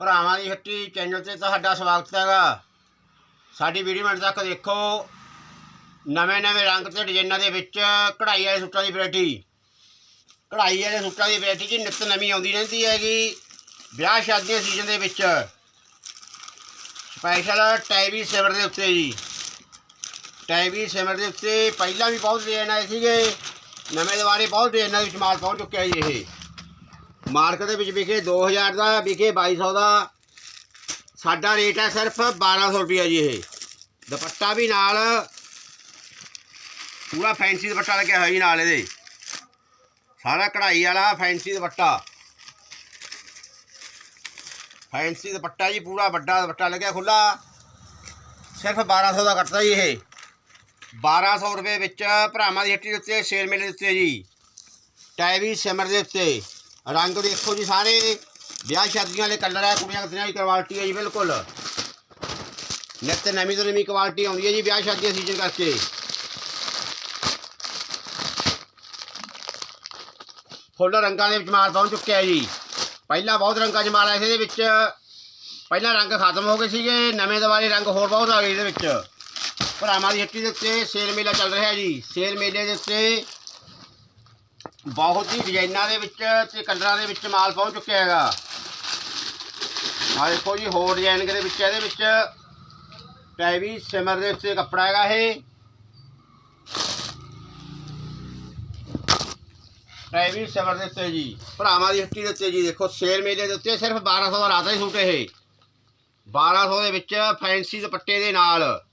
ਭਰਾਵਾਂ ਦੀ ਹੱਟੀ ਚੈਨਲ ਤੇ ਤੁਹਾਡਾ ਸਵਾਗਤ ਹੈਗਾ। ਸਾਡੀ ਵੀਡੀਓ ਮਿੰਟ ਤੱਕ ਦੇਖੋ। ਨਵੇਂ ਨਵੇਂ ਰੰਗ ਤੇ ਡਿਜ਼ਾਈਨਾਂ ਦੇ ਵਿੱਚ ਕਢਾਈ ਵਾਲੇ ਸੂਟਾਂ ਦੀ ਵੈਰਾਈਟੀ ਕਢਾਈ ਵਾਲੇ ਸੂਟਾਂ ਦੀ ਵੈਰਾਈਟੀ ਜੀ ਨਿੱਤ ਨਵੀਂ ਆਉਂਦੀ ਰਹਿੰਦੀ ਹੈਗੀ। ਵਿਆਹ ਸ਼ਾਦੀਆਂ ਸੀਜ਼ਨ ਦੇ ਵਿੱਚ। ਸਪੈਸ਼ਲ ਟੈਵੀ ਸਿਮਰ ਦੇ ਉੱਤੇ ਜੀ। ਟੈਵੀ ਸਿਮਰ ਦੇ ਉੱਤੇ ਪਹਿਲਾਂ ਵੀ ਬਹੁਤ ਡਿਜ਼ਾਈਨ ਆਏ ਸੀਗੇ। ਨਵੇਂ ਦੁਆਰੇ ਬਹੁਤ ਡਿਜ਼ਾਈਨਾਂ ਦੇ ਵਿੱਚ ਮਾਲ ਪਹੁੰਚ ਚੁੱਕਿਆ ਜੀ ਇਹ। ਮਾਰਕੀਟ ਦੇ ਵਿੱਚ ਵਿਕੇ 2000 ਦਾ ਵਿਕੇ 2200 ਦਾ। ਸਾਡਾ ਰੇਟ ਹੈ ਸਿਰਫ 1200 ਰੁਪਿਆ ਜੀ ਇਹ। ਦੁਪੱਟਾ ਵੀ ਨਾਲ, ਪੂਰਾ ਫੈਂਸੀ ਦੁਪੱਟਾ ਲੱਗਿਆ ਹੋਇਆ ਜੀ ਨਾਲ ਇਹਦੇ। ਸਾਰਾ ਕਢਾਈ ਵਾਲਾ ਫੈਂਸੀ ਦੁਪੱਟਾ। ਫੈਂਸੀ ਦੁਪੱਟਾ ਜੀ, ਪੂਰਾ ਵੱਡਾ ਦੁਪੱਟਾ ਲੱਗਿਆ ਖੁੱਲਾ ਸਿਰਫ 1200 ਦਾ ਕੱਟਦਾ ਜੀ ਇਹ। 1200 ਰੁਪਏ ਵਿੱਚ ਭਰਾਵਾਂ ਦੀ ਹੱਟੀ ਦੇ ਉੱਤੇ ਸ਼ੇਰ ਮੇਲੇ ਦੇ ਉੱਤੇ ਜੀ। ਟੈਵੀ ਸਿਮਰ ਦੇ ਉੱਤੇ। ਰੰਗ ਦੇਖੋ ਜੀ ਸਾਰੇ। ਵਿਆਹ ਸ਼ਾਦੀਆਂ ਵਾਲੇ ਕਲਰ ਹੈ, ਕੁੜੀਆਂ ਕਿਤਨੀਆਂ ਦੀ ਕੁਆਲਿਟੀ ਹੈ ਜੀ, ਬਿਲਕੁਲ। ਨਿੱਤ ਨਵੀਂ ਤੋਂ ਨਵੀਂ ਕੁਆਲਿਟੀ ਆਉਂਦੀ ਹੈ ਜੀ ਵਿਆਹ ਸ਼ਾਦੀਆਂ ਸੀਜ਼ਨ ਕਰਕੇ। ਫੁੱਲ ਰੰਗਾਂ ਦੇ ਵਿੱਚ ਮਾਲ ਪਹੁੰਚ ਚੁੱਕਿਆ ਜੀ। ਪਹਿਲਾਂ ਬਹੁਤ ਰੰਗਾਂ 'ਚ ਮਾਲ ਆਏ ਸੀ ਇਹਦੇ ਵਿੱਚ। ਪਹਿਲਾਂ ਰੰਗ ਖਤਮ ਹੋ ਗਏ ਸੀਗੇ, ਨਵੇਂ ਦੁਬਾਰੇ ਰੰਗ ਹੋਰ ਬਹੁਤ ਆ ਗਏ ਇਹਦੇ ਵਿੱਚ। ਭਰਾਵਾਂ ਦੀ ਹੱਟੀ ਦੇ ਉੱਤੇ ਸੇਲ ਮੇਲਾ ਚੱਲ ਰਿਹਾ ਜੀ। ਸੇਲ ਮੇਲੇ ਦੇ ਉੱਤੇ ਬਹੁਤ ਹੀ ਡਿਜ਼ਾਈਨਾਂ ਦੇ ਵਿੱਚ ਤੇ ਕਲਰਾਂ ਦੇ ਵਿੱਚ ਮਾਲ ਪਹੁੰਚ ਚੁੱਕਿਆ ਹੈਗਾ। ਆ ਦੇਖੋ ਜੀ, ਹੋਰ ਡਿਜ਼ਾਈਨ ਦੇ ਵਿੱਚ ਇਹਦੇ ਵਿੱਚ ਟੈਵੀ ਸਿਮਰ ਦੇ ਉੱਤੇ ਕੱਪੜਾ ਹੈਗਾ ਇਹ। ਟੈਵੀ ਸਿਮਰ ਦੇ ਉੱਤੇ ਜੀ। ਭਰਾਵਾਂ ਦੀ ਹੱਟੀ ਦੇ ਉੱਤੇ ਜੀ, ਦੇਖੋ, ਸੇਲ ਮੇਲੇ ਦੇ ਉੱਤੇ ਸਿਰਫ 1200 ਦਾ ਰਾਤ ਹੀ ਸੂਟ ਇਹ। 1200 ਦੇ ਵਿੱਚ ਫੈਂਸੀ ਦੁਪੱਟੇ ਦੇ ਨਾਲ।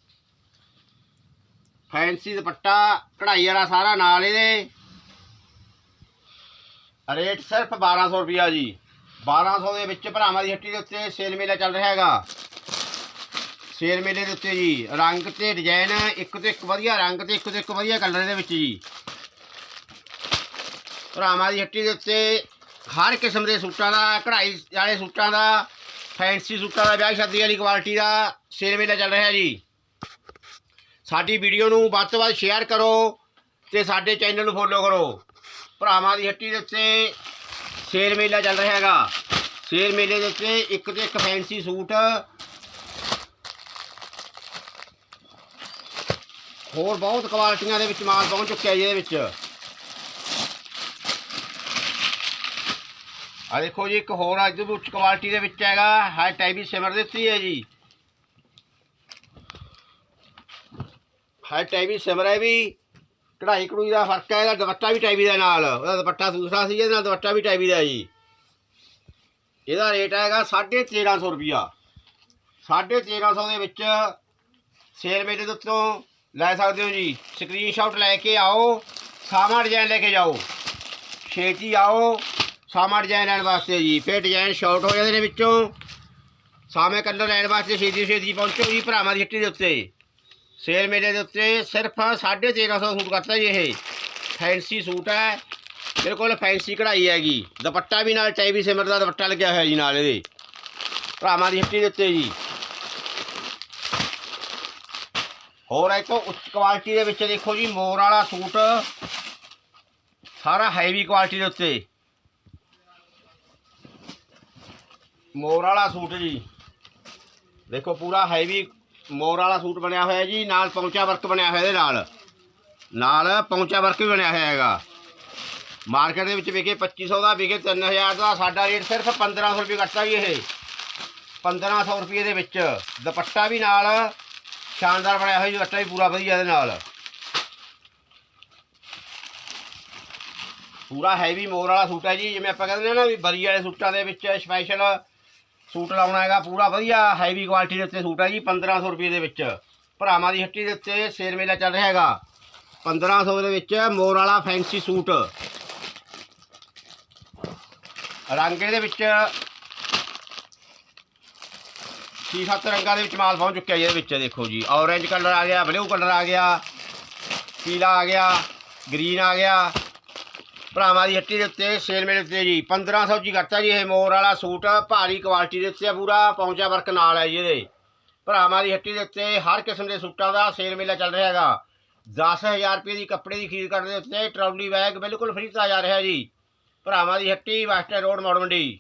ਫੈਂਸੀ ਦੁਪੱਟਾ, ਕਢਾਈ ਵਾਲਾ ਸਾਰਾ ਨਾਲ ਇਹਦੇ। ਰੇਟ ਸਿਰਫ 1200 ਰੁਪਿਆ ਜੀ। 1200 ਦੇ ਵਿੱਚ ਭਰਾਵਾਂ ਦੀ ਹੱਟੀ ਦੇ ਉੱਤੇ ਸੇਲ ਮੇਲਾ ਚੱਲ ਰਿਹਾ ਹੈਗਾ। ਸੇਲ ਮੇਲੇ ਦੇ ਉੱਤੇ ਜੀ, ਰੰਗ ਤੇ ਡਿਜ਼ਾਈਨ ਇੱਕ ਤੋਂ ਇੱਕ ਵਧੀਆ, ਰੰਗ ਤੇ ਇੱਕ ਤੋਂ ਇੱਕ ਵਧੀਆ ਕਲਰ ਦੇ ਵਿੱਚ ਜੀ। ਭਰਾਵਾਂ ਦੀ ਹੱਟੀ ਦੇ ਉੱਤੇ ਹਰ ਕਿਸਮ ਦੇ ਸੂਟਾਂ ਦਾ, ਕਢਾਈ ਵਾਲੇ ਸੂਟਾਂ ਦਾ, ਫੈਂਸੀ ਸੂਟਾਂ ਦਾ, ਵਿਆਹ ਸ਼ਾਦੀ ਵਾਲੀ ਕੁਆਲਿਟੀ ਦਾ ਸੇਲ ਮੇਲਾ ਚੱਲ ਰਿਹਾ ਜੀ। ਸਾਡੀ ਵੀਡੀਓ ਨੂੰ ਵੱਧ ਤੋਂ ਵੱਧ ਸ਼ੇਅਰ ਕਰੋ ਤੇ ਸਾਡੇ ਚੈਨਲ ਨੂੰ ਫੋਲੋ ਕਰੋ। ਭਰਾਵਾਂ ਦੀ ਹੱਟੀ ਦੇ ਉੱਤੇ ਸ਼ੇਰ ਮੇਲਾ ਚੱਲ ਰਿਹਾ ਹੈਗਾ। ਸ਼ੇਰ ਮੇਲੇ ਦੇ ਉੱਤੇ ਇੱਕ ਤੋਂ ਇੱਕ ਫੈਂਸੀ ਸੂਟ। ਹੋਰ ਬਹੁਤ ਕੁਆਲਿਟੀਆਂ ਦੇ ਵਿੱਚ ਮਾਲ ਪਹੁੰਚ ਚੁੱਕਿਆ ਜੀ ਇਹਦੇ ਵਿੱਚ। ਆ ਦੇਖੋ ਜੀ, ਇੱਕ ਹੋਰ ਅੱਜ ਉੱਚ ਕੁਆਲਿਟੀ ਦੇ ਵਿੱਚ ਹੈਗਾ ਹਾਈ ਟਾਈਪੀ ਸਿਮਰ ਦਿੱਤੀ ਹੈ ਜੀ। ਹਾਈ ਟਾਈਪੀ ਸਿਮਰ ਹੈ ਵੀ ਕਢਾਈ ਕਢੂਈ ਦਾ ਫ਼ਰਕ ਹੈ, ਇਹਦਾ ਦੁਪੱਟਾ ਵੀ ਟਾਈਪੀ ਦਾ ਨਾਲ। ਉਹਦਾ ਦੁਪੱਟਾ ਦੂਸਰਾ ਸੀ, ਇਹਦੇ ਨਾਲ ਦੁਪੱਟਾ ਵੀ ਟਾਈਪੀ ਦਾ ਜੀ। ਇਹਦਾ ਰੇਟ ਹੈਗਾ 1350 ਰੁਪਿਆ 1350 ਦੇ ਵਿੱਚ ਸੇਲ ਮੇਲੇ ਦੇ ਉੱਤੋਂ ਲੈ ਸਕਦੇ ਹੋ ਜੀ। ਸਕਰੀਨਸ਼ਾਟ ਲੈ ਕੇ ਆਓ, ਸਾਮਾ ਡਿਜ਼ਾਈਨ ਲੈ ਕੇ ਜਾਓ। ਛੇਤੀ ਆਓ, ਸਾਮਾ ਡਿਜ਼ਾਈਨ ਲੈਣ ਵਾਸਤੇ ਜੀ। ਫਿਰ ਡਿਜ਼ਾਈਨ ਸ਼ਾਰਟ ਹੋ ਜਾਂਦੇ ਨੇ ਵਿੱਚੋਂ। ਸਾਵੇਂ ਕਲਰ ਲੈਣ ਵਾਸਤੇ ਛੇਤੀ ਛੇਤੀ ਪਹੁੰਚੋ ਜੀ ਭਰਾਵਾਂ ਦੀ ਹੱਟੀ ਦੇ ਉੱਤੇ। ਸੇਲ ਮੇਲੇ ਦੇ ਉੱਤੇ ਸਿਰਫ 1350 ਸੂਟ ਕਰਤਾ ਜੀ ਇਹ। ਫੈਂਸੀ ਸੂਟ ਹੈ। ਮੇਰੇ ਕੋਲ ਫੈਂਸੀ ਕਢਾਈ ਹੈਗੀ। ਦੁਪੱਟਾ ਵੀ ਨਾਲ ਟੈਵੀ ਸਿਮਰ ਦਾ ਦੁਪੱਟਾ ਲੱਗਿਆ ਹੋਇਆ ਜੀ ਨਾਲ ਇਹਦੇ। ਭਰਾਵਾਂ ਦੀ ਹੱਟੀ ਦੇ ਉੱਤੇ ਜੀ। ਹੋਰ ਇੱਕ ਉੱਚ ਕੁਆਲਿਟੀ ਦੇ ਵਿੱਚ ਦੇਖੋ ਜੀ, ਮੋਰ ਵਾਲਾ ਸੂਟ। ਸਾਰਾ ਹੈਵੀ ਕੁਆਲਿਟੀ ਦੇ ਉੱਤੇ। ਮੋਰ ਵਾਲਾ ਸੂਟ ਜੀ। ਦੇਖੋ ਪੂਰਾ ਹੈਵੀ ਮੋਰ ਵਾਲਾ ਸੂਟ ਬਣਿਆ ਹੋਇਆ ਜੀ, ਨਾਲ ਪੌਂਚਾ ਵਰਕ ਬਣਿਆ ਹੋਇਆ ਇਹਦੇ ਨਾਲ। ਨਾਲ ਪੌਂਚਾ ਵਰਕ ਵੀ ਬਣਿਆ ਹੋਇਆ ਹੈਗਾ। ਮਾਰਕੀਟ ਦੇ ਵਿੱਚ ਵਿਕੇ 2500 ਦਾ, ਵਿਕੇ 3000 ਦਾ, ਸਾਡਾ ਰੇਟ ਸਿਰਫ 1500 ਰੁਪਏ ਕੱਟਦਾ ਜੀ ਇਹ। 1500 ਰੁਪਏ ਦੇ ਵਿੱਚ। ਦੁਪੱਟਾ ਵੀ ਨਾਲ, ਸ਼ਾਨਦਾਰ ਬਣਿਆ ਹੋਇਆ ਜੀ, ਦੁਪੱਟਾ ਵੀ ਪੂਰਾ ਵਧੀਆ ਇਹਦੇ ਨਾਲ। ਪੂਰਾ ਹੈਵੀ ਮੋਰ ਵਾਲਾ ਸੂਟ ਹੈ ਜੀ, ਜਿਵੇਂ ਆਪਾਂ ਕਹਿੰਦੇ ਨੇ ਨਾ ਵੀ ਬਰੀ ਵਾਲੇ ਸੂਟਾਂ ਦੇ ਵਿੱਚ ਸਪੈਸ਼ਲ ਸੂਟ ਲਾਉਣਾ ਹੈਗਾ, ਪੂਰਾ ਵਧੀਆ ਹੈਵੀ ਕੁਆਲਿਟੀ ਦੇ ਉੱਤੇ ਸੂਟ ਹੈ ਜੀ 1500 ਰੁਪਏ ਦੇ ਵਿੱਚ। ਭਰਾਵਾਂ ਦੀ ਹੱਟੀ ਦੇ ਉੱਤੇ ਸੇਲ ਮੇਲਾ ਚੱਲ ਰਿਹਾ ਹੈਗਾ। 1500 ਦੇ ਵਿੱਚ ਮੋਰ ਵਾਲਾ ਫੈਂਸੀ ਸੂਟ। ਰੰਗ ਇਹਦੇ ਵਿੱਚ ਛੇ ਸੱਤ ਰੰਗਾਂ ਦੇ ਵਿੱਚ ਮਾਲ ਪਹੁੰਚ ਚੁੱਕਿਆ ਜੀ ਇਹਦੇ ਵਿੱਚ, ਦੇਖੋ ਜੀ। ਔਰੇਂਜ ਕਲਰ ਆ ਗਿਆ ਬਲੂ ਕਲਰ ਆ ਗਿਆ, ਪੀਲਾ ਆ ਗਿਆ ਗ੍ਰੀਨ ਆ ਗਿਆ। ਭਰਾਵਾਂ ਦੀ ਹੱਟੀ ਦੇ ਉੱਤੇ ਸੇਲ ਮੇਲੇ ਉੱਤੇ ਜੀ। 1500 ਜੀ ਕਰਤਾ ਜੀ ਇਹ ਮੋਰ ਵਾਲਾ ਸੂਟ। ਭਾਰੀ ਕੁਆਲਿਟੀ ਦੇ ਉੱਤੇ ਆ ਪੂਰਾ ਪੌਂਚਾ ਵਰਕ ਨਾਲ ਹੈ ਜੀ ਇਹਦੇ। ਭਰਾਵਾਂ ਦੀ ਹੱਟੀ ਦੇ ਉੱਤੇ ਹਰ ਕਿਸਮ ਦੇ ਸੂਟਾਂ ਦਾ ਸੇਲ ਮੇਲਾ ਚੱਲ ਰਿਹਾ ਹੈਗਾ। 10000 ਰੁਪਏ ਦੀ ਕੱਪੜੇ ਦੀ ਖਰੀਦ ਕਰਨ ਦੇ ਉੱਤੇ ਟਰਾਲੀ ਬੈਗ ਬਿਲਕੁਲ ਫ੍ਰੀ ਦਿੱਤਾ ਜਾ ਰਿਹਾ ਜੀ। ਭਰਾਵਾਂ ਦੀ ਹੱਟੀ ਵੈਸਟਰਨ ਰੋਡ ਮੋੜ ਮੰਡੀ।